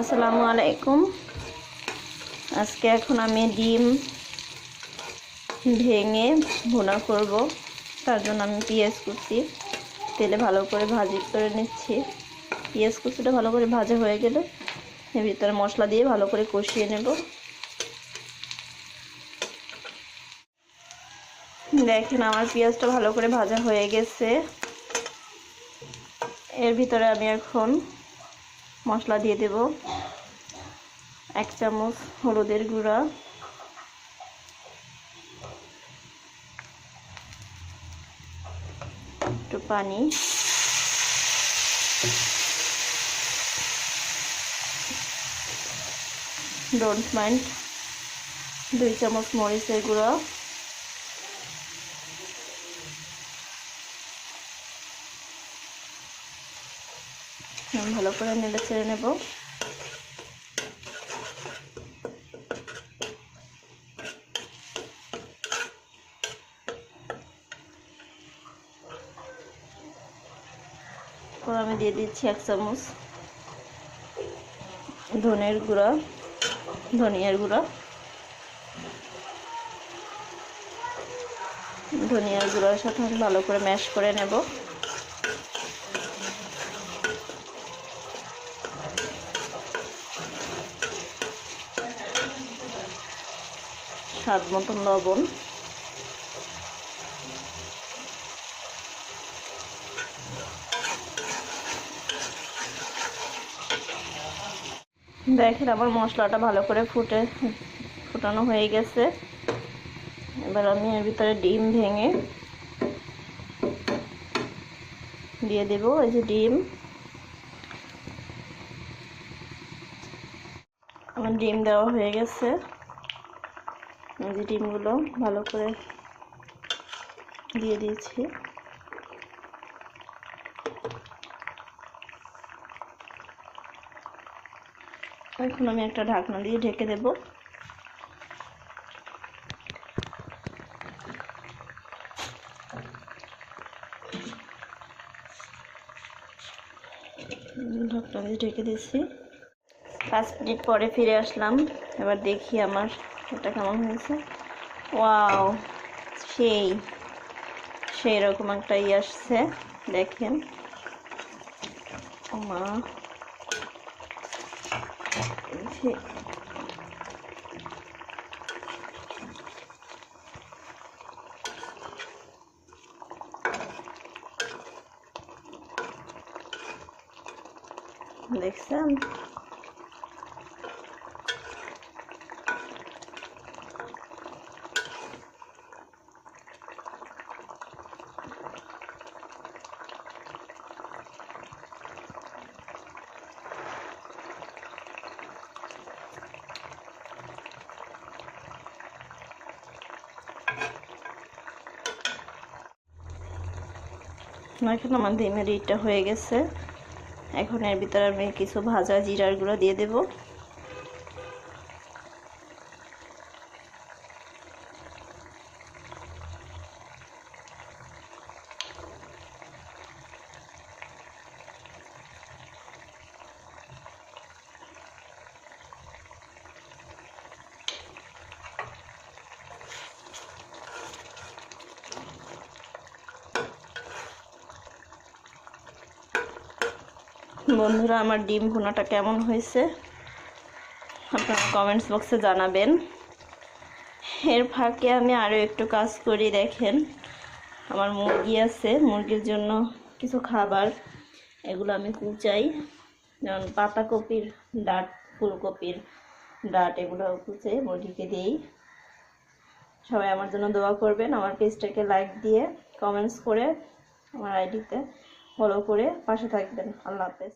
আসসালামু আলাইকুম। আজকে এখন আমি ডিম ভেঙে ভুনা করব। তার জন্য আমি পেঁয়াজ কুচি, তেলে ভালো করে ভাজি করে নিচ্ছি। পেঁয়াজ কুচিটা ভালো করে ভাজা হয়ে গেলে এর ভিতরে মশলা দিয়ে ভালো করে কষিয়ে নেব। দেখেন আমার পেঁয়াজটা ভালো করে ভাজা হয়ে গেছে। এর ভিতরে আমি এখন মশলা দিয়ে দেব। এক চামচ হলুদের গুঁড়া। একটু পানি। ডোন্ট মাইন্ড দুই চামচ মরিচের গুঁড়া। ভালো করে নেড়ে ছেড়ে নেব। আমি দিয়ে দিচ্ছি এক চামচ ধনের গুঁড়া, ধনিয়ার গুঁড়া। ধনিয়ার গুঁড়োর সাথে ভালো করে ম্যাশ করে নেব। স্বাদ মতন লবণ। দেখেন আমার মশলাটা ভালো করে ফুটে, ফুটানো হয়ে গেছে। এবার আমি এর ভিতরে ডিম ভেঙে দিয়ে দেব, এই যে ডিম। আমার ডিম দেওয়া হয়ে গেছে। যে ডিমগুলো ভালো করে দিয়ে দিয়েছি। এখন আমি একটা ঢাকনা দিয়ে ঢেকে দেব। ঢাকনা দিয়ে ঢেকে দিয়েছি। পাঁচ মিনিট পরে ফিরে আসলাম। এবার দেখি আমার এটা কেমন হয়েছে? ওয়াও সেই সেই রকম একটা ইয়ে আসছে দেখেন। মা দেখছেন? এখন আমার ডিমের ইটা হয়ে গেছে। এখন এর ভিতরে আমি কিছু ভাজা জিরার গুঁড়ো দিয়ে দেব। বন্ধুরা, আমার ডিম ভুনাটা কেমন হয়েছে? আপনারা কমেন্টস বক্সে জানাবেন। এর ফাঁকে আমি আরও একটু কাজ করি, দেখেন। আমার মুরগি আছে, মুরগির জন্য কিছু খাবার, এগুলো আমি কুচাই। যেমন পাতাকপির ডাট, ফুলকপির ডাট, এগুলো কুচে মুরগিকে দিই। সবাই আমার জন্য দোয়া করবেন, আমার পেজটাকে লাইক দিয়ে কমেন্টস করে, আমার আইডিতে ফলো করে পাশে থাকবেন। আল্লাহ হাফেজ।